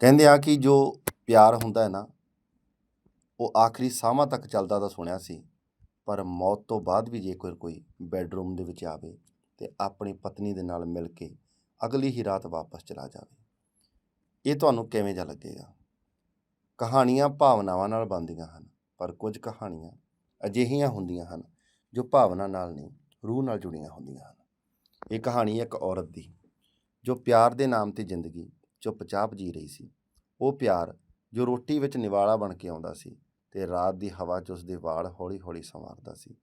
ਕਹਿੰਦੇ ਆ ਕਿ ਜੋ ਪਿਆਰ ਹੁੰਦਾ ਹੈ ਨਾ, ਉਹ ਆਖਰੀ ਸਾਹਾਂ ਤੱਕ ਚੱਲਦਾ ਤਾਂ ਸੁਣਿਆ ਸੀ, ਪਰ ਮੌਤ ਤੋਂ ਬਾਅਦ ਵੀ ਜੇਕਰ ਕੋਈ ਬੈੱਡਰੂਮ ਦੇ ਵਿੱਚ ਆਵੇ ਤੇ ਆਪਣੀ ਪਤਨੀ ਦੇ ਨਾਲ ਮਿਲ ਕੇ ਅਗਲੀ ਹੀ ਰਾਤ ਵਾਪਸ ਚਲਾ ਜਾਵੇ। ਇਹ ਤੁਹਾਨੂੰ ਕਿਵੇਂ ਜਿਹਾ ਲੱਗੇਗਾ? ਕਹਾਣੀਆਂ ਭਾਵਨਾਵਾਂ ਨਾਲ ਬਣਦੀਆਂ ਹਨ, ਪਰ ਕੁਝ ਕਹਾਣੀਆਂ ਅਜਿਹੀਆਂ ਹੁੰਦੀਆਂ ਹਨ ਜੋ ਭਾਵਨਾ ਨਾਲ ਨਹੀਂ, ਰੂਹ ਨਾਲ ਜੁੜੀਆਂ ਹੁੰਦੀਆਂ ਹਨ। ਇਹ ਕਹਾਣੀ ਇੱਕ ਔਰਤ ਦੀ, ਜੋ ਪਿਆਰ ਦੇ ਨਾਮ ਤੇ ਜ਼ਿੰਦਗੀ ਚੁੱਪਚਾਪ ਜੀ ਰਹੀ ਸੀ। ਉਹ ਪਿਆਰ ਜੋ ਰੋਟੀ ਵਿੱਚ ਨਿਵਾਲਾ ਬਣ ਕੇ ਆਉਂਦਾ ਸੀ ਤੇ ਰਾਤ ਦੀ ਹਵਾ 'ਚ ਉਸਦੇ ਵਾਲ ਹੌਲੀ-ਹੌਲੀ ਸੰਵਾਰਦਾ ਸੀ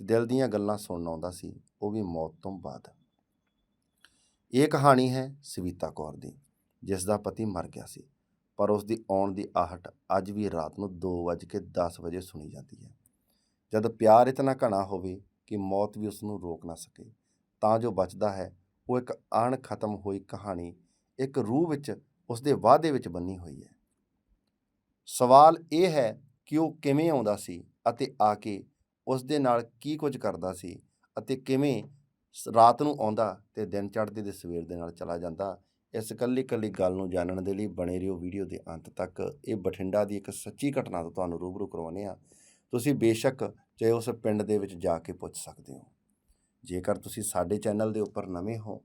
ਤੇ ਦਿਲ ਦੀਆਂ ਗੱਲਾਂ ਸੁਣਨ ਆਉਂਦਾ ਸੀ, ਉਹ ਵੀ ਮੌਤ ਤੋਂ ਬਾਅਦ। ਇਹ ਕਹਾਣੀ ਹੈ ਸਵੀਤਾ ਕੌਰ ਦੀ ਜਿਸ ਦਾ ਪਤੀ ਮਰ ਗਿਆ ਸੀ, ਪਰ ਉਸ ਦੀ ਆਉਣ ਦੀ ਆਹਟ ਅੱਜ ਵੀ ਰਾਤ ਨੂੰ 2:10 ਵਜੇ ਸੁਣੀ ਜਾਂਦੀ ਹੈ। ਜਦ ਪਿਆਰ ਇਤਨਾ ਘਣਾ ਹੋਵੇ ਕਿ ਮੌਤ ਵੀ ਉਸ ਨੂੰ ਰੋਕ ਨਾ ਸਕੇ, ਤਾਂ ਜੋ ਬਚਦਾ ਹੈ, ਉਹ ਇੱਕ ਅਣ ਖਤਮ ਹੋਈ ਕਹਾਣੀ ਇੱਕ ਰੂਹ ਵਿੱਚ ਉਸ ਦੇ ਵਾਅਦੇ ਵਿੱਚ ਬੰਨੀ ਹੋਈ ਹੈ। ਸਵਾਲ ਇਹ ਹੈ ਕਿ ਉਹ ਕਿਵੇਂ ਆਉਂਦਾ ਸੀ ਅਤੇ ਆ ਕੇ ਉਸ ਦੇ ਨਾਲ ਕੀ ਕੁਝ ਕਰਦਾ ਸੀ ਅਤੇ ਕਿਵੇਂ ਸ- ਰਾਤ ਨੂੰ ਆਉਂਦਾ ਤੇ ਦਿਨ ਚੜ੍ਹਦੇ ਦੇ ਸਵੇਰ ਦੇ ਨਾਲ ਚਲਾ ਜਾਂਦਾ, ਇਸ ਇਕੱਲੀ ਇਕੱਲੀ ਗੱਲ ਨੂੰ ਜਾਣਨ ਦੇ ਲਈ ਬਣੇ ਰਹੋ ਵੀਡੀਓ ਦੇ ਅੰਤ ਤੱਕ। ਇਹ ਬਠਿੰਡਾ ਦੀ ਇੱਕ ਸੱਚੀ ਘਟਨਾ ਤੋਂ ਤੁਹਾਨੂੰ ਰੂਬਰੂ ਕਰਵਾਉਂਦੇ ਆ ਤੁਸੀਂ ਬੇਸ਼ੱਕ ਚਾਹੇ ਉਸ ਪਿੰਡ ਦੇ ਵਿੱਚ ਜਾ ਕੇ ਪੁੱਛ ਸਕਦੇ ਹੋ। ਜੇਕਰ ਤੁਸੀਂ ਸਾਡੇ ਚੈਨਲ ਦੇ ਉੱਪਰ ਨਵੇਂ ਹੋ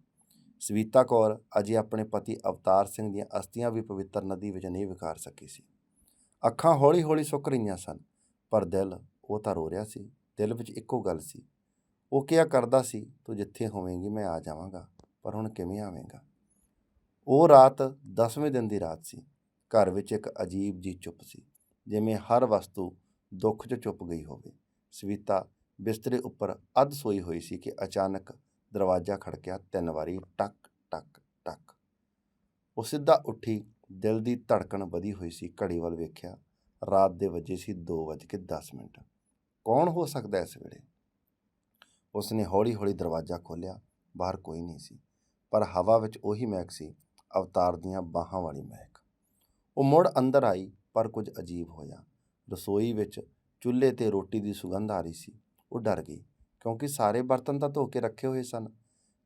ਸਵੀਤਾ ਕੌਰ ਅਜੇ ਆਪਣੇ ਪਤੀ ਅਵਤਾਰ ਸਿੰਘ ਦੀਆਂ ਅਸਥੀਆਂ ਵੀ ਪਵਿੱਤਰ ਨਦੀ ਵਿੱਚ ਨਹੀਂ ਵਿਖਾਰ ਸਕੀ ਸੀ। ਅੱਖਾਂ ਹੌਲੀ-ਹੌਲੀ ਸੁੱਕ ਰਹੀਆਂ ਸਨ, ਪਰ ਦਿਲ, ਉਹ ਤਾਂ ਰੋ ਰਿਹਾ ਸੀ, ਦਿਲ ਵਿੱਚ ਇੱਕੋ ਗੱਲ ਸੀ। ਉਹ ਕਿਹਾ ਕਰਦਾ ਸੀ, ਤੂੰ ਜਿੱਥੇ ਹੋਵੇਂਗੀ, ਮੈਂ ਆ ਜਾਵਾਂਗਾ, ਪਰ ਹੁਣ ਕਿਵੇਂ ਆਵੇਂਗਾ? ਉਹ ਰਾਤ 10ਵੇਂ ਦਿਨ ਦੀ ਰਾਤ ਸੀ। ਘਰ ਵਿੱਚ ਇੱਕ ਅਜੀਬ ਜੀ ਚੁੱਪ ਸੀ, ਜਿਵੇਂ ਹਰ ਵਸਤੂ ਦੁੱਖ 'ਚ ਚੁੱਪ ਗਈ ਹੋਵੇ। ਸਵੀਤਾ ਬਿਸਤਰੇ ਉੱਪਰ ਅੱਧ ਸੋਈ ਹੋਈ ਸੀ ਕਿ ਅਚਾਨਕ ਦਰਵਾਜ਼ਾ ਖੜਕਿਆ ਤਿੰਨ ਵਾਰੀ ਟਕ ਟਕ ਟਕ। ਉਹ ਸਿੱਧਾ ਉੱਠੀ, ਦਿਲ ਦੀ ਧੜਕਣ ਵਧੀ ਹੋਈ ਸੀ, ਘੜੀ ਵੱਲ ਵੇਖਿਆ, ਰਾਤ ਦੇ ਵਜੇ ਸੀ 2:10 ਮਿੰਟ। ਕੌਣ ਹੋ ਸਕਦਾ ਇਸ ਵੇਲੇ? ਉਸਨੇ ਹੌਲੀ-ਹੌਲੀ ਦਰਵਾਜ਼ਾ ਖੋਲ੍ਹਿਆ, ਬਾਹਰ ਕੋਈ ਨਹੀਂ ਸੀ, ਪਰ ਹਵਾ ਵਿੱਚ ਉਹੀ ਮਹਿਕ ਸੀ, ਅਵਤਾਰ ਦੀਆਂ ਬਾਹਾਂ ਵਾਲੀ ਮਹਿਕ ਉਹ ਮੁੜ ਅੰਦਰ ਆਈ, ਪਰ ਕੁਝ ਅਜੀਬ ਹੋਇਆ। ਰਸੋਈ ਵਿੱਚ ਚੁੱਲ੍ਹੇ ਤੇ ਰੋਟੀ ਦੀ ਸੁਗੰਧ ਆ ਰਹੀ ਸੀ, ਉਹ ਡਰ ਗਈ। ਕਿਉਂਕਿ ਸਾਰੇ ਬਰਤਨ ਤਾਂ ਧੋ ਕੇ ਰੱਖੇ ਹੋਏ ਸਨ।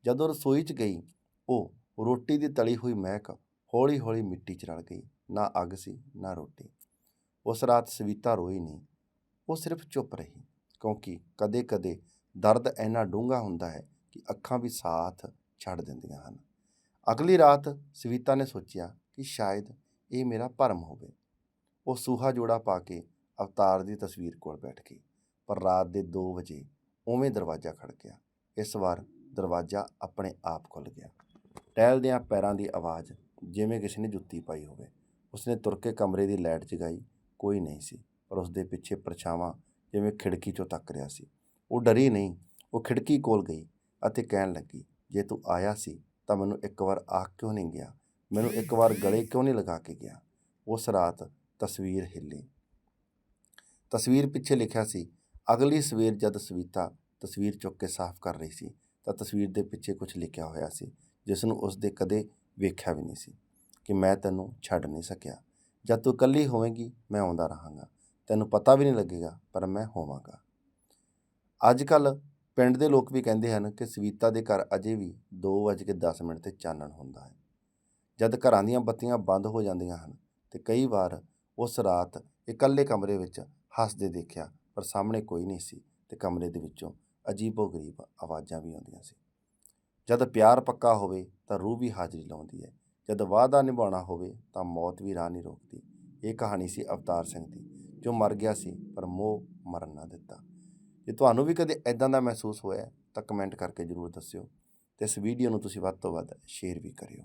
ਜਦੋਂ ਰਸੋਈ 'ਚ ਗਈ, ਉਹ ਰੋਟੀ ਦੀ ਤਲੀ ਹੋਈ ਮਹਿਕ ਹੌਲੀ-ਹੌਲੀ ਮਿੱਟੀ 'ਚ ਰਲ ਗਈ। ਨਾ ਅੱਗ ਸੀ, ਨਾ ਰੋਟੀ। ਉਸ ਰਾਤ ਸਵੀਤਾ ਰੋਈ ਨਹੀਂ। ਉਹ ਸਿਰਫ ਚੁੱਪ ਰਹੀ, ਕਿਉਂਕਿ ਕਦੇ-ਕਦੇ ਦਰਦ ਇੰਨਾ ਡੂੰਘਾ ਹੁੰਦਾ ਹੈ ਕਿ ਅੱਖਾਂ ਵੀ ਸਾਥ ਛੱਡ ਦਿੰਦੀਆਂ ਹਨ। ਅਗਲੀ ਰਾਤ ਸਵੀਤਾ ਨੇ ਸੋਚਿਆ ਕਿ ਸ਼ਾਇਦ ਇਹ ਮੇਰਾ ਭਰਮ ਹੋਵੇ। ਉਹ ਸੂਹਾ ਜੋੜਾ ਪਾ ਕੇ ਅਵਤਾਰ ਦੀ ਤਸਵੀਰ ਕੋਲ ਬੈਠ ਗਈ। ਪਰ ਰਾਤ ਦੇ 2 ਵਜੇ ਉਵੇਂ ਦਰਵਾਜ਼ਾ ਖੜਕਿਆ ਇਸ ਵਾਰ ਦਰਵਾਜ਼ਾ ਆਪਣੇ ਆਪ ਖੁੱਲ ਗਿਆ। ਟਹਿਲਦਿਆਂ ਪੈਰਾਂ ਦੀ ਆਵਾਜ਼ ਜਿਵੇਂ ਕਿਸੇ ਨੇ ਜੁੱਤੀ ਪਾਈ ਹੋਵੇ। ਉਸਨੇ ਤੁਰ ਕੇ ਕਮਰੇ ਦੀ ਲਾਈਟ ਜਗਾਈ। ਕੋਈ ਨਹੀਂ ਸੀ, ਪਰ ਉਸਦੇ ਪਿੱਛੇ ਪਰਛਾਵਾਂ ਜਿਵੇਂ ਖਿੜਕੀ 'ਚੋਂ ਤੱਕ ਰਿਹਾ ਸੀ। ਉਹ ਡਰੀ ਨਹੀਂ, ਉਹ ਖਿੜਕੀ ਕੋਲ ਗਈ ਅਤੇ ਕਹਿਣ ਲੱਗੀ, ਜੇ ਤੂੰ ਆਇਆ ਸੀ, ਤਾਂ ਮੈਨੂੰ ਇੱਕ ਵਾਰ ਆਖ ਕਿਉਂ ਨਹੀਂ ਗਿਆ? ਮੈਨੂੰ ਇੱਕ ਵਾਰ ਗਲੇ ਕਿਉਂ ਨਹੀਂ ਲਗਾ ਕੇ ਗਿਆ? ਉਸ ਰਾਤ ਤਸਵੀਰ ਹਿੱਲੀ। ਤਸਵੀਰ ਪਿੱਛੇ ਲਿਖਿਆ ਸੀ ਅਗਲੀ ਸਵੇਰ ਜਦ ਸਵੀਤਾ ਤਸਵੀਰ ਚੁੱਕ ਕੇ ਸਾਫ਼ ਕਰ ਰਹੀ ਸੀ, ਤਾਂ ਤਸਵੀਰ ਦੇ ਪਿੱਛੇ ਕੁਝ ਲਿਖਿਆ ਹੋਇਆ ਸੀ ਜਿਸ ਨੂੰ ਉਸ ਦੇ ਕਦੇ ਵੇਖਿਆ ਵੀ ਨਹੀਂ ਸੀ ਕਿ ਮੈਂ ਤੈਨੂੰ ਛੱਡ ਨਹੀਂ ਸਕਿਆ। ਜਦ ਤੂੰ ਇਕੱਲੀ ਹੋਵੇਂਗੀ, ਮੈਂ ਆਉਂਦਾ ਰਹਾਂਗਾ। ਤੈਨੂੰ ਪਤਾ ਵੀ ਨਹੀਂ ਲੱਗੇਗਾ, ਪਰ ਮੈਂ ਹੋਵਾਂਗਾ। ਅੱਜ ਕੱਲ ਪਿੰਡ ਦੇ ਲੋਕ ਵੀ ਕਹਿੰਦੇ ਹਨ ਕਿ ਸਵੀਤਾ ਦੇ ਘਰ ਅਜੇ ਵੀ 2:10 ਮਿੰਟ ਤੇ ਚਾਨਣ ਹੁੰਦਾ ਹੈ। ਜਦ ਘਰਾਂ ਦੀਆਂ ਬੱਤੀਆਂ ਬੰਦ ਹੋ ਜਾਂਦੀਆਂ ਹਨ ਤੇ ਕਈ ਵਾਰ ਉਸ ਰਾਤ ਇਕੱਲੇ ਕਮਰੇ ਵਿੱਚ ਹੱਸਦੇ ਦੇਖਿਆ ਪਰ ਸਾਹਮਣੇ ਕੋਈ ਨਹੀਂ ਸੀ ਤੇ ਕਮਰੇ ਦੇ ਵਿੱਚੋਂ ਅਜੀਬੋ-ਗਰੀਬ ਆਵਾਜ਼ਾਂ ਵੀ ਆਉਂਦੀਆਂ ਸੀ। ਜਦ ਪਿਆਰ ਪੱਕਾ ਹੋਵੇ ਤਾਂ ਰੂਹ ਵੀ ਹਾਜ਼ਰੀ ਲਾਉਂਦੀ ਹੈ। ਜਦ ਵਾਅਦਾ ਨਿਭਾਉਣਾ ਹੋਵੇ ਤਾਂ ਮੌਤ ਵੀ ਰਾਹ ਨਹੀਂ ਰੋਕਦੀ। ਇਹ ਕਹਾਣੀ ਸੀ ਅਵਤਾਰ ਸਿੰਘ ਦੀ, ਜੋ ਮਰ ਗਿਆ ਸੀ ਪਰ ਮੋਹ ਮਰਨ ਨਾ ਦਿੱਤਾ। ਜੇ ਤੁਹਾਨੂੰ ਵੀ ਕਦੇ ਐਦਾਂ ਦਾ ਮਹਿਸੂਸ ਹੋਇਆ ਤਾਂ ਕਮੈਂਟ ਕਰਕੇ ਜ਼ਰੂਰ ਦੱਸਿਓ ਤੇ ਇਸ ਵੀਡੀਓ ਨੂੰ ਤੁਸੀਂ ਵੱਧ ਤੋਂ ਵੱਧ ਸ਼ੇਅਰ ਵੀ ਕਰਿਓ।